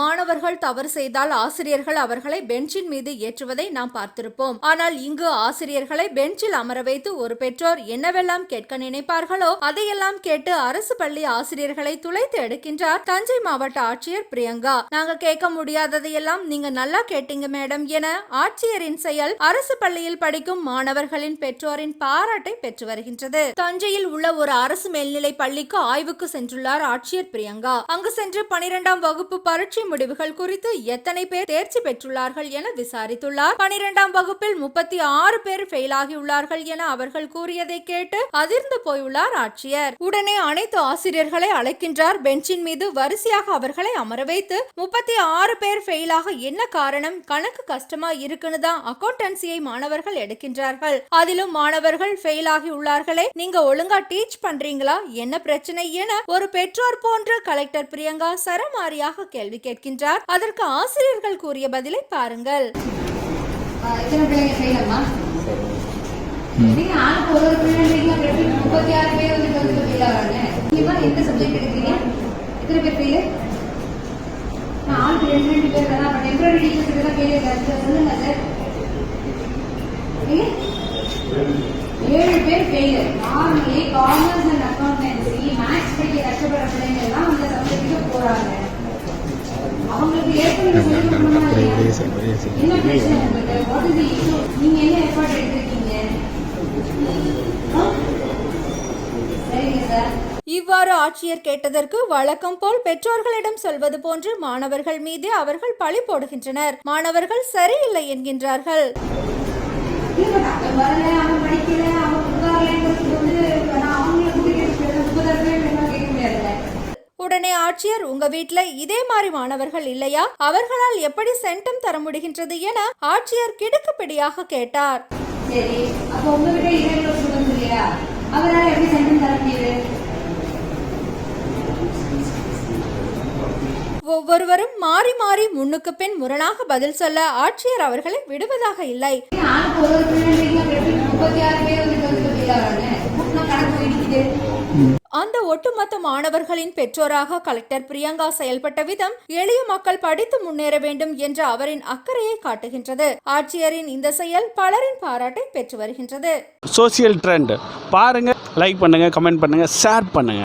மாணவர்கள் தவறு செய்தால் ஆசிரியர்கள் அவர்களை பெஞ்சின் மீது ஏற்றுவதை நாம் பார்த்திருப்போம். ஆனால் இங்கு ஆசிரியர்களை பெஞ்சில் அமர வைத்து ஒரு பெற்றோர் என்னவெல்லாம் கேட்க நினைப்பார்களோ அதையெல்லாம் கேட்டு அரசு பள்ளி ஆசிரியர்களை துளைத்து எடுக்கின்றார் தஞ்சை மாவட்ட ஆட்சியர் பிரியங்கா. நாங்க கேட்க முடியாததையெல்லாம் நீங்க நல்லா கேட்டீங்க மேடம் என ஆட்சியரின் செயல் அரசு பள்ளியில் படிக்கும் மாணவர்களின் பெற்றோரின் பாராட்டை பெற்று வருகின்றது. தஞ்சையில் உள்ள ஒரு அரசு மேல்நிலை பள்ளிக்கு ஆய்வுக்கு சென்றுள்ளார் ஆட்சியர் பிரியங்கா. அங்கு சென்று பனிரெண்டாம் வகுப்பு பரீட்சை முடிவுகள் குறித்து எத்தனை பேர் தேர்ச்சி பெற்றுள்ளார்கள் என விசாரித்துள்ளார். பனிரெண்டாம் வகுப்பில் முப்பத்தி ஆறு பேர் ஃபெயில் ஆகியுள்ளார்கள் என அவர்கள் கூறியதை கேட்டு அதிர்ந்து போயுள்ளார் ஆட்சியர். உடனே அனைத்து ஆசிரியர்களை அழைக்கின்றார். பெஞ்சின் மீது வரிசையாக அவர்களை அமர வைத்து முப்பத்தி ஆறு பேர் ஃபெயிலாக என்ன காரணம்? கணக்கு கஷ்டமா இருக்குன்னு தான் அக்கௌண்டன்சியை மாணவர்கள் எடுக்கின்றார்கள். அதிலும் மாணவர்கள் ஃபெயில் ஆகி உள்ளார்களே நீங்க ஒழுங்கா டீச் பண்றீங்களா? என்ன பிரச்சனை என ஒரு பெற்றோர் போன்று கலெக்டர் பிரியங்கா சரமாரியாக கேள்வி கேட்கின்றார். அதற்கு ஆசிரியர்கள் கூறிய பதிலை பாருங்கள். முப்பத்தி ஆறு பேர் வந்து எந்த சப்ஜெக்ட் எடுக்கிறீங்க? எத்தனை பேர் ஃபெயிலு நான் ஆளுக்கு ரெண்டு ரெண்டு பேர் தான்? அப்ப டெம்பரரி டீச்சர்ஸ் இதெல்லாம் ஃபெயில் இருக்காது சொல்லுங்க சார் நீங்க ஏழு பேர் fail normally commerce and accountancy இவ்வாறு ஆட்சியர் கேட்டதற்கு வழக்கம் போல் பெற்றோர்களிடம் சொல்வது போன்று மாணவர்கள் மீது அவர்கள் பழி போடுகின்றனர். மாணவர்கள் சரியில்லை என்கின்றார்கள். உடனே ஆட்சியர் உங்க வீட்ல இதே மாதிரி மாணவர்கள் இல்லையா? அவர்களால் எப்படி சென்டம் தர முடிகின்றது என ஆட்சியர் கிடுக்குப்பிடியாக கேட்டார். சரி அப்ப உங்ககிட்ட இரண்டு ஸ்டூடெண்ட்ஸ் இல்லையா? அவரால் எப்படி சென்டம் தர முடியுது? ஒவ்வொருவரும் மாறி மாறி முன்னுக்கு பின் முரணாக பதில் சொல்ல ஆட்சியர் அவர்களை விடுவதாக இல்லை. முப்பத்தி ஆறு பேர் கணக்கு அந்த ஒட்டுமொத்த மாணவர்களின் பெற்றோராக கலெக்டர் பிரியங்கா செயல்பட்ட விதம் எளிய மக்கள் படித்து முன்னேற வேண்டும் என்ற அவரின் அக்கறையை காட்டுகின்றது. ஆட்சியரின் இந்த செயல் பலரின் பாராட்டை பெற்று வருகின்றது. சோசியல் ட்ரெண்ட் பாருங்க லைக் பண்ணுங்க கமெண்ட் பண்ணுங்க ஷேர் பண்ணுங்க.